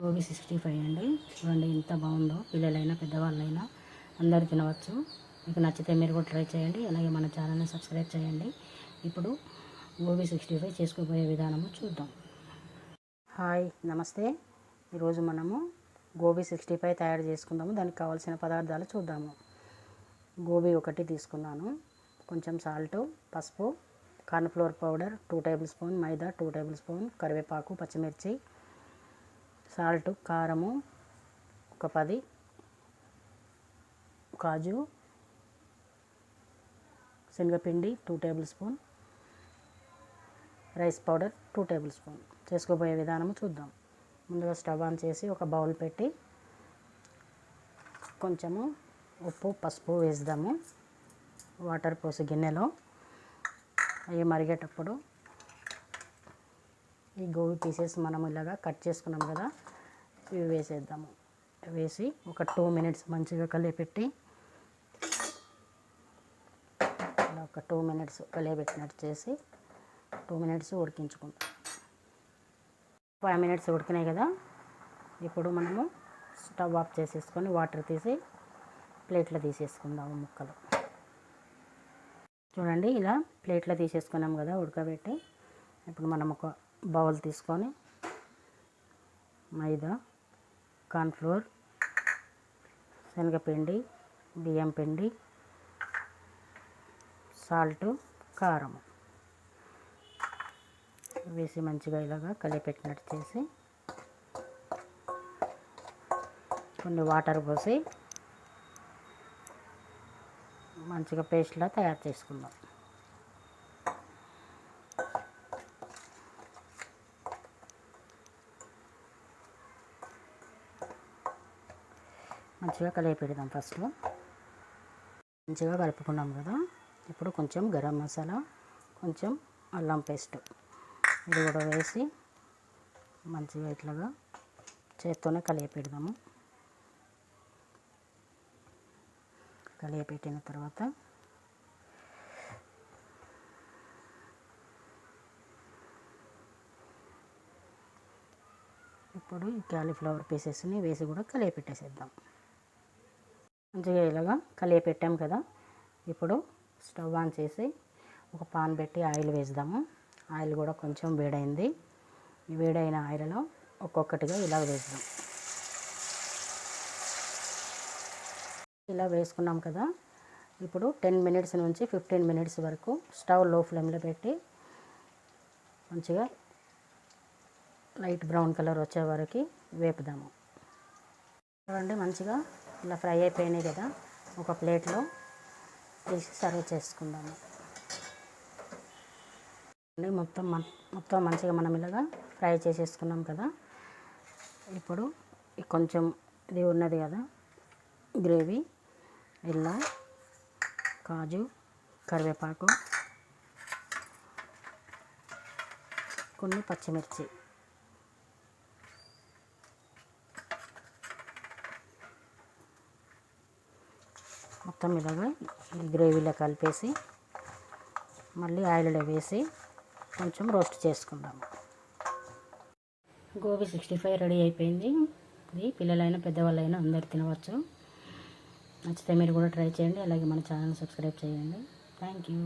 Gobi sixty five అండి. చూడండి ఎంత బాగుందో. పిల్లలైనా పెద్దవాళ్ళైనా అందరు తినవచ్చు. మీకు నచ్చితే మీరు కూడా ట్రై చేయండి. అలాగే మన ఛానల్ని సబ్స్క్రైబ్ చేయండి. ఇప్పుడు గోబీ సిక్స్టీ ఫైవ్ చేసుకోబోయే విధానము చూద్దాం. హాయ్ నమస్తే. ఈరోజు మనము గోబీ సిక్స్టీ ఫైవ్ తయారు చేసుకుందాము. దానికి కావాల్సిన పదార్థాలు చూద్దాము. గోబీ ఒకటి తీసుకున్నాను. కొంచెం సాల్ట్ పసుపు cornflour powder two tablespoon మైదా టూ టేబుల్ స్పూన్ కరివేపాకు పచ్చిమిర్చి సాల్ట్ కారము ఒక పది. కాజు శనగపిండి two tablespoon. Rice powder two tablespoon. చేసుకోబోయే విధానము చూద్దాం. ముందుగా స్టవ్ ఆన్ చేసి ఒక బౌల్ పెట్టి కొంచెము ఉప్పు పసుపు వేద్దాము. వాటర్ పోసి గిన్నెలో. అవి మరిగేటప్పుడు ఈ గోబీ పీసెస్ మనం ఇలాగా కట్ చేసుకున్నాం కదా ఇవి వేసేద్దాము. వేసి ఒక టూ మినిట్స్ మంచిగా కలిపెట్టి ఇలా ఒక టూ మినిట్స్ కలియబెట్టినట్టు చేసి టూ మినిట్స్ ఉడికించుకుంటాం ఫైవ్ మినిట్స్ ఉడికినాయి కదా ఇప్పుడు మనము స్టవ్ ఆఫ్ చేసేసుకొని వాటర్ తీసి ప్లేట్లో తీసేసుకుందాము ముక్కలు. చూడండి ఇలా ప్లేట్లో తీసేసుకున్నాం కదా ఉడకబెట్టి ఇప్పుడు మనం ఒక బౌల్ తీసుకొని మైదా కార్న్ఫ్లోర్ శనగపిండి బియ్యం పిండి సాల్ట్ కారం. వేసి మంచిగా ఇలాగా కలిపెట్టినట్టు చేసి కొన్ని వాటర్ పోసి మంచిగా పేస్ట్లా తయారు చేసుకుందాం. మంచిగా కలిపి పెడదాం ఫస్ట్. మంచిగా కలుపుకున్నాం కదా. ఇప్పుడు కొంచెం గరం మసాలా కొంచెం అల్లం పేస్ట్ ఇది కూడా వేసి మంచిగా ఇట్లాగా చేత్తోనే కలియపెడదాము కలియపెట్టిన తర్వాత ఇప్పుడు ఈ క్యాలీఫ్లవర్ పీసెస్ని వేసి కూడా కలియపెట్టేసేద్దాం మంచిగా ఇలాగా కలియ పెట్టాం కదా. ఇప్పుడు స్టవ్ ఆన్ చేసి ఒక పాన్ పెట్టి ఆయిల్ వేద్దాము. ఆయిల్ కూడా కొంచెం వేడైంది. వేడైన ఆయిల్లో ఒక్కొక్కటిగా ఇలా వేద్దాం. ఇలా వేసుకున్నాం కదా. ఇప్పుడు టెన్ మినిట్స్ నుంచి ఫిఫ్టీన్ మినిట్స్ వరకు స్టవ్లో ఫ్లేమ్లో పెట్టి మంచిగా లైట్ బ్రౌన్ కలర్ వచ్చే వరకు వేపుదాము. చూడండి మంచిగా ఇలా ఫ్రై అయిపోయినాయి కదా ఒక ప్లేట్లో తీసి సర్వ్ చేసుకుందాము. మొత్తం మొత్తం మంచిగా మనం ఇలాగా ఫ్రై చేసేసుకున్నాం కదా. ఇప్పుడు కొంచెం ఇది ఉన్నది కదా గ్రేవీ ఇలా కాజు కరివేపాకు కొన్ని పచ్చిమిర్చి. మొత్తం ఇలాగా ఈ గ్రేవీలో కలిపేసి మళ్ళీ ఆయిల్లో వేసి కొంచెం రోస్ట్ చేసుకుందాము. గోబీ సిక్స్టీ ఫైవ్ రెడీ అయిపోయింది. ఇది పిల్లలైనా పెద్దవాళ్ళైనా అందరు తినవచ్చు. నచ్చితే మీరు కూడా ట్రై చేయండి. అలాగే మన ఛానల్ సబ్స్క్రైబ్ చేయండి. Thank you.